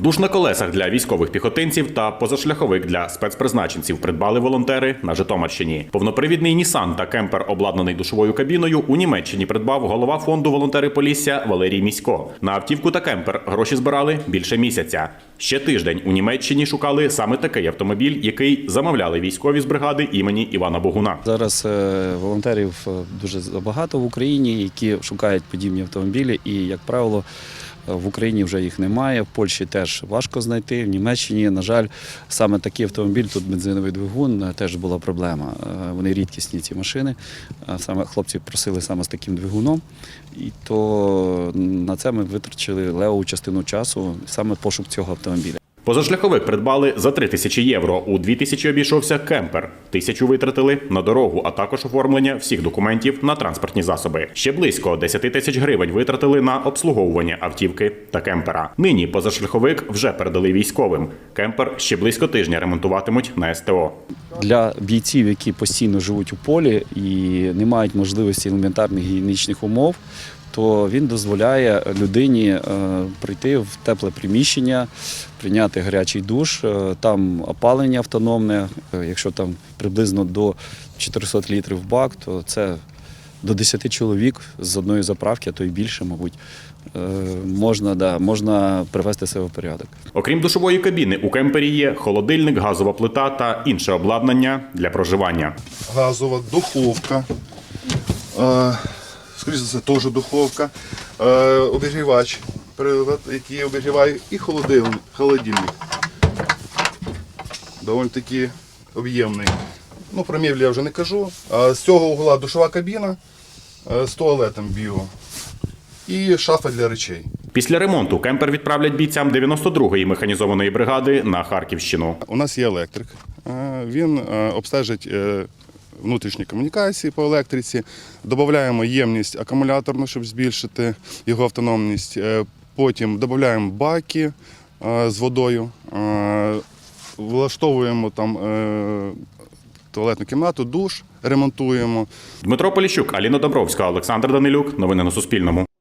Душ на колесах для військових піхотинців та позашляховик для спецпризначенців придбали волонтери на Житомирщині. Повнопривідний Нісан та кемпер, обладнаний душовою кабіною, у Німеччині придбав голова фонду волонтери Полісся Валерій Місько. На автівку та кемпер гроші збирали більше місяця. Ще тиждень у Німеччині шукали саме такий автомобіль, який замовляли військові з бригади імені Івана Богуна. Зараз е, волонтерів е, дуже багато в Україні, які шукають подібні автомобілі, і, як правило, в Україні вже їх немає. В Польщі теж важко знайти. В Німеччині, на жаль, саме такий автомобіль, тут бензиновий двигун, е, теж була проблема. Е, Вони рідкісні ці машини. Е, Саме хлопці просили саме з таким двигуном. І то на це ми витрачили левову частину часу, саме пошук цього автомобіля. Позашляховик придбали за 3 тисячі євро. У 2 тисячі обійшовся кемпер. Тисячу витратили на дорогу, а також оформлення всіх документів на транспортні засоби. Ще близько 10 тисяч гривень витратили на обслуговування автівки та кемпера. Нині позашляховик вже передали військовим. Кемпер ще близько тижня ремонтуватимуть на СТО. Для бійців, які постійно живуть у полі і не мають можливості елементарних гігієнічних умов, то він дозволяє людині е, прийти в тепле приміщення, прийняти гарячий душ, е, там опалення автономне. е, Якщо там приблизно до 400 літрів бак, то це до 10 чоловік з одної заправки, а то й більше, мабуть, е, можна, да, можна привести себе в порядок. Окрім душової кабіни, у кемпері є холодильник, газова плита та інше обладнання для проживання. газова духовка. Е, скоріше за все, теж духовка. Е, обігрівач, прилад, який обігріває, і холодильник. холодильник. Доволі таки об'ємний. Ну, про меблі я вже не кажу. А з цього угла душова кабіна е, з туалетом біо. І шафа для речей. Після ремонту кемпер відправлять бійцям 92-ї механізованої бригади на Харківщину. У нас є електрик. Е, Він е, обстежить внутрішні комунікації по електриці. Додаємо ємність акумуляторну, щоб збільшити його автономність. Потім додаємо баки з водою, влаштовуємо там туалетну кімнату, душ, ремонтуємо. Дмитро Поліщук, Аліна Добровська, Олександр Данилюк. Новини на Суспільному.